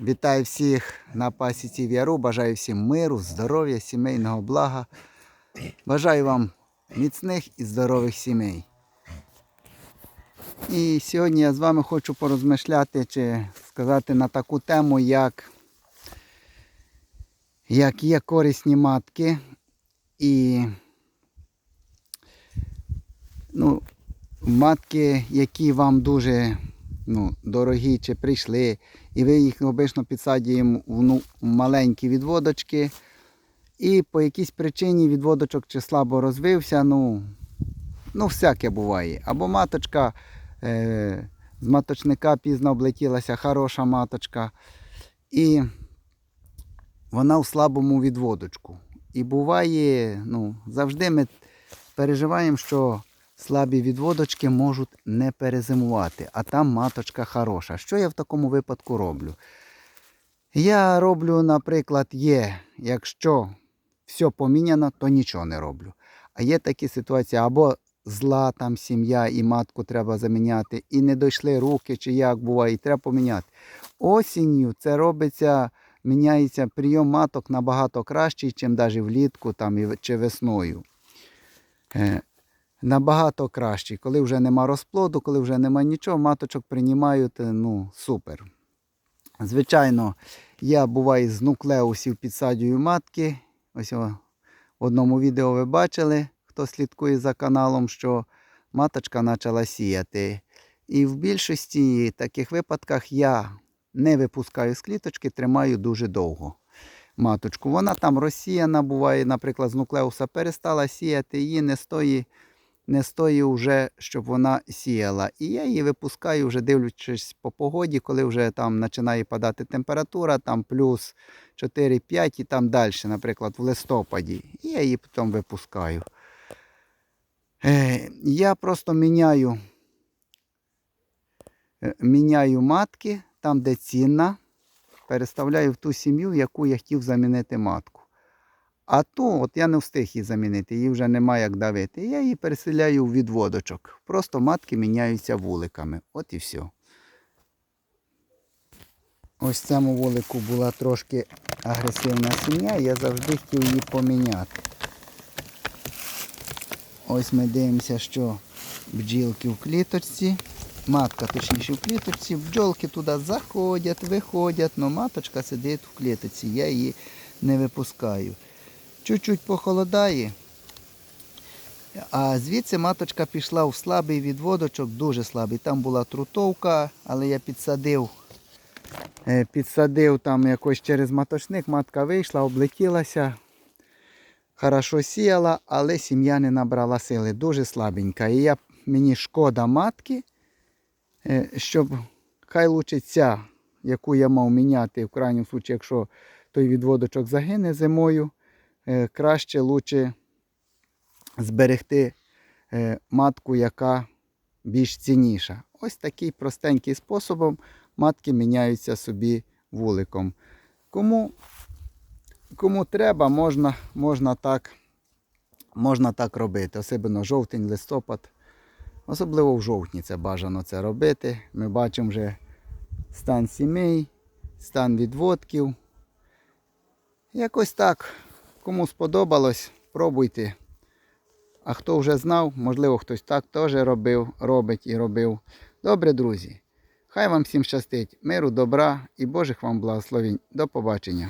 Вітаю всіх на пасіці В'яру. Бажаю всім миру, здоров'я, сімейного блага. Бажаю вам міцних і здорових сімей. І сьогодні я з вами хочу порозмишляти чи сказати на таку тему, як, як є корисні матки і ну, матки, які вам дуже ну, дорогі чи прийшли, і ви їх обично підсадюємо в ну, маленькі відводочки. І по якійсь причині відводочок чи слабо розвився, ну, ну всяке буває. Або маточка е, з маточника пізно облетілася, хороша маточка. І вона в слабому відводочку. І буває, ну, завжди ми переживаємо, що слабі відводочки можуть не перезимувати, а там маточка хороша. Що я в такому випадку роблю? Я роблю, наприклад, є, якщо все поміняно, то нічого не роблю. А є такі ситуації, або зла там сім'я і матку треба заміняти, і не дійшли руки, чи як буває, і треба поміняти. Осінню це робиться, міняється прийом маток набагато кращий, ніж навіть влітку там, чи весною. Набагато кращий. Коли вже нема розплоду, коли вже нема нічого, маточок приймають, е, ну, супер. Звичайно, я буває з нуклеусів підсаджую матки. Ось в одному відео ви бачили, хто слідкує за каналом, що маточка почала сіяти. І в більшості таких випадках я не випускаю з кліточки, тримаю дуже довго маточку. Вона там розсіяна буває, наприклад, з нуклеуса перестала сіяти, її не стоїть, не стоїть вже, щоб вона сіяла. І я її випускаю, вже дивлячись по погоді, коли вже там починає падати температура, там плюс 4-5 і там далі, наприклад, в листопаді. І я її потім випускаю. Е, я просто міняю, е, міняю матки там, де цінна переставляю в ту сім'ю, в яку я хотів замінити матку. А ту, от я не встиг її замінити, її вже немає як давити. Я її переселяю в відводочок. Просто матки міняються вуликами. От і все. Ось цьому вулику була трошки агресивна сім'я, я завжди хотів її поміняти. Ось ми дивимося, що бджілки в кліточці. Матка, точніше, в кліточці, бджолки туди заходять, виходять, але маточка сидить в кліточці, я її не випускаю. Чуть-чуть похолодає, а звідси маточка пішла в слабий відводочок, дуже слабий. Там була трутовка, але я підсадив, е, підсадив там якось через маточник, матка вийшла, облетілася. Хорошо сіяла, але сім'я не набрала сили, дуже слабенька. І я, мені шкода матки. Е, щоб хай лучше ця, яку я мав міняти, в крайньому случаї, якщо той відводочок загине зимою, краще лучше зберегти е, матку, яка більш цінніша. Ось такий простенький способом матки міняються собі вуликом. Кому, кому треба, можна, можна, так, можна так робити. Особливо жовтень, листопад. Особливо в жовтні це бажано це робити. Ми бачимо вже стан сімей, стан відводків. Якось так. Кому сподобалось, пробуйте. А хто вже знав, можливо, хтось так теж робив, робить і робив. Добре, друзі. Хай вам всім щастить, миру, добра і Божих вам благословень. До побачення.